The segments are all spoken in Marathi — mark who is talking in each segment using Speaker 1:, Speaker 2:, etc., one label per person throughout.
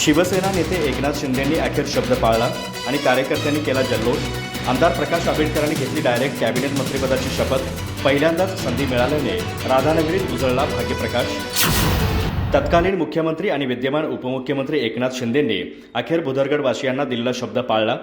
Speaker 1: शिवसेना नेते एकनाथ शिंदेंनी अखेर शब्द पाळला आणि कार्यकर्त्यांनी केला जल्लोष. आमदार प्रकाश आंबेडकरांनी घेतली डायरेक्ट कॅबिनेट मंत्रिपदाची शपथ. पहिल्यांदाच संधी मिळाल्याने राधानगरीत उजळला भाग्यप्रकाश. तत्कालीन मुख्यमंत्री आणि विद्यमान उपमुख्यमंत्री एकनाथ शिंदेंनी अखेर भुदरगडवासियांना दिलेला शब्द पाळला.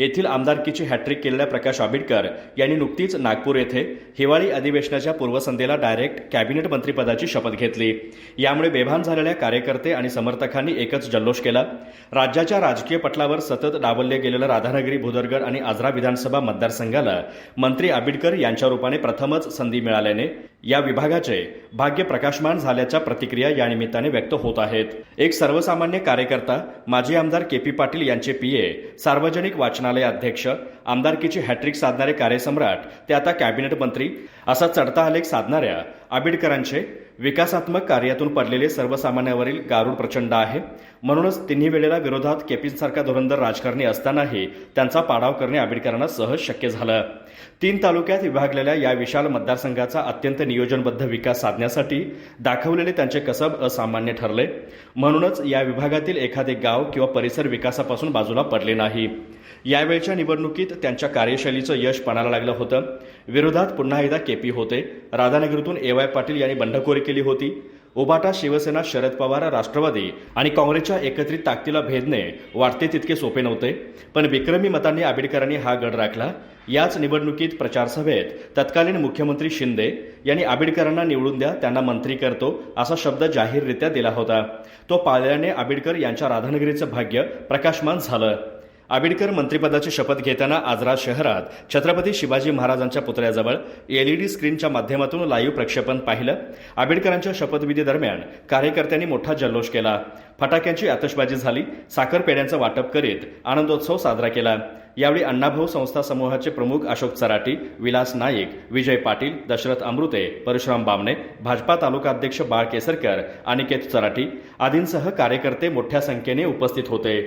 Speaker 1: येथील आमदारकीची हॅट्रिक केलेल्या प्रकाश आंबेडकर यांनी नुकतीच नागपूर येथे हिवाळी अधिवेशनाच्या पूर्वसंध्येला डायरेक्ट कॅबिनेट मंत्रीपदाची शपथ घेतली. यामुळे बेभान झालेल्या कार्यकर्ते आणि समर्थकांनी एकच जल्लोष केला. राज्याच्या राजकीय पटलावर सतत डावलले गेलेलं राधानगरी भुदरगड आणि आजरा विधानसभा मतदारसंघाला मंत्री आंबेडकर यांच्या रूपाने प्रथमच संधी मिळाल्याने या विभागाचे भाग्य प्रकाशमान झाल्याच्या प्रतिक्रिया या निमित्ताने व्यक्त होत आहेत. एक सर्वसामान्य कार्यकर्ता माजी आमदार के पी पाटील यांचे पीए सार्वजनिक वाचनालय अध्यक्ष आमदारकीची हॅट्रिक साधणारे कार्यसम्राट ते आता कॅबिनेट मंत्री असा चढता आलेख साधणाऱ्या आंबेडकरांचे विकासात्मक कार्यातून पडलेले सर्वसामान्यावरील गारूड प्रचंड आहे. म्हणूनच तिन्ही वेळेला विरोधात केपीसारखा धुरंधर राजकारणी असतानाही त्यांचा पाडाव करणे आंबेडकरांना सहज शक्य झालं. तीन तालुक्यात विभागलेल्या या विशाल मतदारसंघाचा अत्यंत नियोजनबद्ध विकास साधण्यासाठी दाखवलेले त्यांचे कसब असामान्य ठरले. म्हणूनच या विभागातील एखादे गाव किंवा परिसर विकासापासून बाजूला पडले नाही. यावेळच्या निवडणुकीत त्यांच्या कार्यशैलीचं यश पणाला लागलं होतं. विरोधात पुन्हा एकदा केपी होते. राधानगरीतून ए वाय पाटील यांनी बंडखोरी केली होती. उबाटा शिवसेना शरद पवार राष्ट्रवादी आणि काँग्रेसच्या एकत्रित ताकदीला भेदणे वाटते तितके सोपे नव्हते. पण विक्रमी मतांनी आंबेडकरांनी हा गड राखला. याच निवडणुकीत प्रचारसभेत तत्कालीन मुख्यमंत्री शिंदे यांनी आंबेडकरांना निवडून द्या त्यांना मंत्री करतो असा शब्द जाहीररित्या दिला होता. तो पाळल्याने आंबेडकर यांच्या राधानगरीचं भाग्य प्रकाशमान झालं. आंबेडकर मंत्रिपदाची शपथ घेताना आजरा शहरात छत्रपती शिवाजी महाराजांच्या पुतळ्याजवळ एलईडी स्क्रीनच्या माध्यमातून लाईव्ह प्रक्षेपण पाहिलं. आंबेडकरांच्या शपथविधी दरम्यान कार्यकर्त्यांनी मोठा जल्लोष केला. फटाक्यांची आतषबाजी झाली. साखर पेढ्यांचं वाटप करीत आनंदोत्सव साजरा केला. यावेळी अण्णाभाऊ संस्था समूहाचे प्रमुख अशोक चराटी विलास नाईक विजय पाटील दशरथ अमृते परशुराम बामणे भाजपा तालुका अध्यक्ष बाळ केसरकर अनिकेत चराटी आदींसह कार्यकर्ते मोठ्या संख्येने उपस्थित होते.